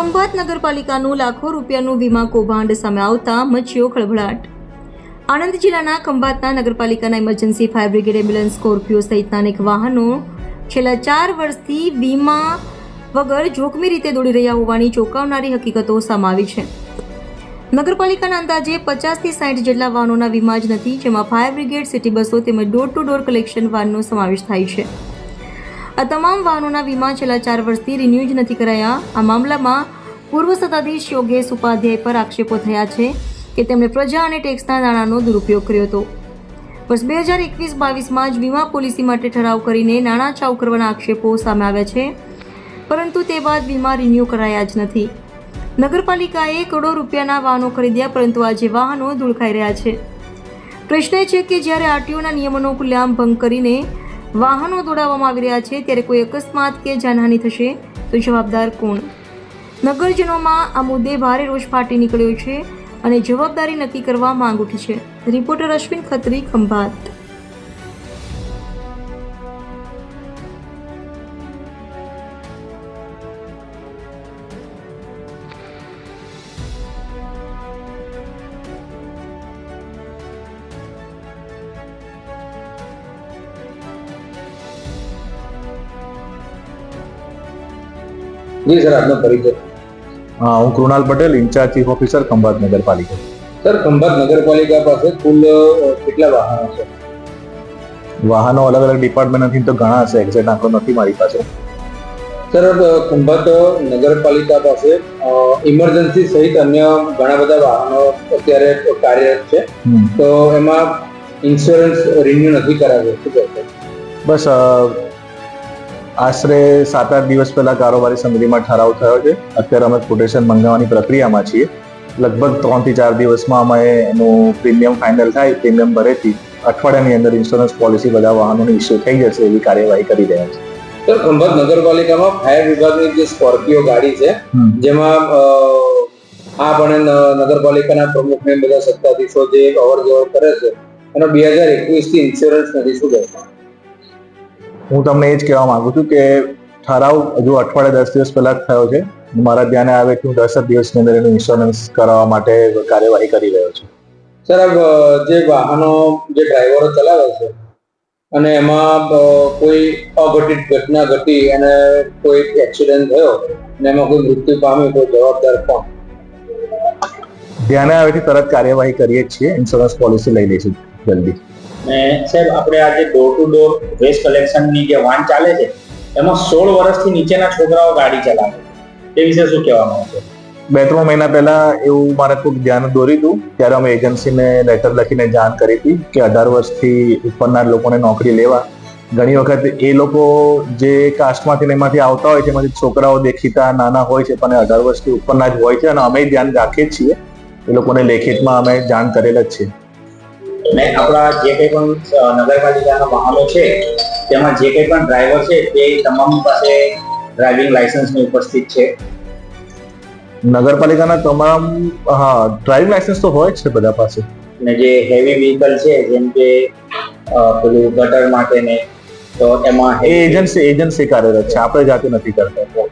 ખંભાત નગરપાલિકાનું લાખો રૂપિયાનું વીમા કૌભાંડ સામે આવતા મચ્યો ખળભળાટ. આણંદ જિલ્લાના ખંભાતના નગરપાલિકાના emergency fire brigade ambulance Scorpio સહિતના અનેક વાહનો છેલ્લા ચાર વર્ષથી વીમા વગર જોખમી રીતે દોડી રહ્યા હોવાની ચોંકાવનારી હકીકતો સામે આવી છે. નગરપાલિકાના અંદાજે પચાસથી સાઠ જેટલા વાહનોના વીમા જ નથી, જેમાં ફાયર બ્રિગેડ સિટી બસો તેમજ ડોર ટુ ડોર કલેક્શન વાનનો સમાવેશ થાય છે. આ તમામ વાહનોના વીમા છેલ્લા ચાર વર્ષથી રિન્યૂ જ નથી કરાયા. આ મામલામાં પૂર્વ સત્તાધીશ યોગેશ ઉપાધ્યાય પર આક્ષેપો થયા છે કે તેમણે પ્રજા અને ટેક્સના નાણાંનો દુરુપયોગ કર્યો હતો. વર્ષ બે હજાર એકવીસ બાવીસમાં જ વીમા પોલિસી માટે ઠરાવ કરીને નાણાં ચાવ કરવાના આક્ષેપો સામે આવ્યા છે, પરંતુ તે બાદ વીમા રિન્યૂ કરાયા જ નથી. નગરપાલિકાએ કરોડો રૂપિયાના વાહનો ખરીદ્યા, પરંતુ આજે વાહનો ધૂળખાઈ રહ્યા છે. પ્રશ્ન એ છે કે જ્યારે આરટીઓના નિયમોનો ખુલ્લેઆમ ભંગ કરીને વાહનો દોડાવવામાં આવી રહ્યા છે, ત્યારે કોઈ અકસ્માત કે જાનહાનિ થશે તો જવાબદાર કોણ? નગરજનોમાં આ મુદ્દે ભારે રોષ ફાટી નીકળ્યો છે અને જવાબદારી નક્કી કરવા માંગ ઉઠી છે. રિપોર્ટર અશ્વિન ખત્રી, ખંભાત. જી સર આપનો પરિચય. હા હું Krunal Patel in-charge chief officer Khambhat નગરપાલિકા. સર ખંભાત નગરપાલિકા પાસે કુલ કેટલા વાહનો છે? વાહનો અલગ અલગ ડિપાર્ટમેન્ટથી તો ઘણા છે એક્ઝેક્ટ આંકડો નથી મારી પાસે. સર ખંભાત નગરપાલિકા પાસે ઇમરજન્સી સહિત અન્ય ઘણા બધા વાહનો અત્યારે કાર્યરત છે. તો એમાં ઇન્સ્યોરન્સ રિન્યુ નથી કરાવ્યો શું બસ આશરે સાત આઠ દિવસ પહેલા કારોબારી સમિતિમાં ઠરાવ થયો છે. અત્યારે અમે કોટેશન મંગાવવાની પ્રક્રિયામાં છીએ. લગભગ ત્રણથી ચાર દિવસમાં અમે એનું પ્રીમિયમ ફાઇનલ થાય પ્રીમિયમ ભરેથી અઠવાડિયાની અંદર ઇન્સ્યોરન્સ પોલિસી બધા વાહનોની ઇસ્યુ થઈ જશે એવી કાર્યવાહી કરી રહ્યા છે સર ખંભાત નગરપાલિકામાં ફાયર વિભાગની જે સ્કોર્પિયો ગાડી છે જેમાં આપ અને નગરપાલિકાના પ્રમુખ ને બધા સત્તાધીશો જે અવર જવર કરે છે એનો બે હજાર એકવીસથી ઇન્સ્યોરન્સ નથી શું કહેશો હું તમને એ જ કહેવા માંગુ છું કે ઠરાવ હજુ અઠવાડિયા દસ દિવસ પહેલા જ થયો છે. મારા ધ્યાને આવે કે હું દસ જ દિવસની અંદર એનું ઇન્સ્યોરન્સ કરાવવા માટે કાર્યવાહી કરી રહ્યો છું. સર જે વાહનો જે ડ્રાઈવરો ચલાવે છે અને એમાં કોઈ અઘટિત ઘટના ઘટી અને કોઈ એક્સિડન્ટ થયો અને એમાં કોઈ મૃત્યુ પામ્યું કોઈ જવાબદાર કોણ? ધ્યાને આવેથી તરત કાર્યવાહી કરીએ છીએ. ઇન્સ્યોરન્સ પોલિસી લઈ લઈશું જલ્દી. ને સાહેબ, આપણે આ જે ડોર ટુ ડોર વેસ્ટ કલેક્શનની જે વાન ચાલે છે, એમાં સોળ વર્ષથી નીચેના છોકરાઓ ગાડી ચલાવે છે. તે વિશે શું કહેવાનું આવશે બે ત્રણ મહિના પહેલા એવું મારે ખૂબ ધ્યાન દોર્યું હતું ત્યારે અમે એજન્સીને લેટર લખીને જાણ કરી હતી કે અઢાર વર્ષથી ઉપરના લોકોને નોકરી લેવા. ઘણી વખત એ લોકો જે કાસ્ટમાંથી ને એમાંથી આવતા હોય છે, એમાંથી છોકરાઓ દેખીતા નાના હોય છે, પણ અઢાર વર્ષથી ઉપરના જ હોય છે, અને અમે ધ્યાન રાખીએ છીએ. એ લોકોને લેખિતમાં અમે જાણ કરેલ જ છે. ને આપણા જે કંઈ પણ નગરપાલિકાના વાહનો છે તેમાં જે કંઈ પણ ડ્રાઈવર છે તે તમામ પાસે ડ્રાઇવિંગ લાયસન્સની ઉપસ્થિત છે. નગરપાલિકાના તમામ હા ડ્રાઇવિંગ લાયસન્સ તો હોય જ છે બધા પાસે. ને જે હેવી વ્હીકલ છે જેમ કે પેલું ગટર માટે ને તો એમાં એ એજન્સી એજન્સી કાર્યરત છે આપણે જાતે નથી કરતા.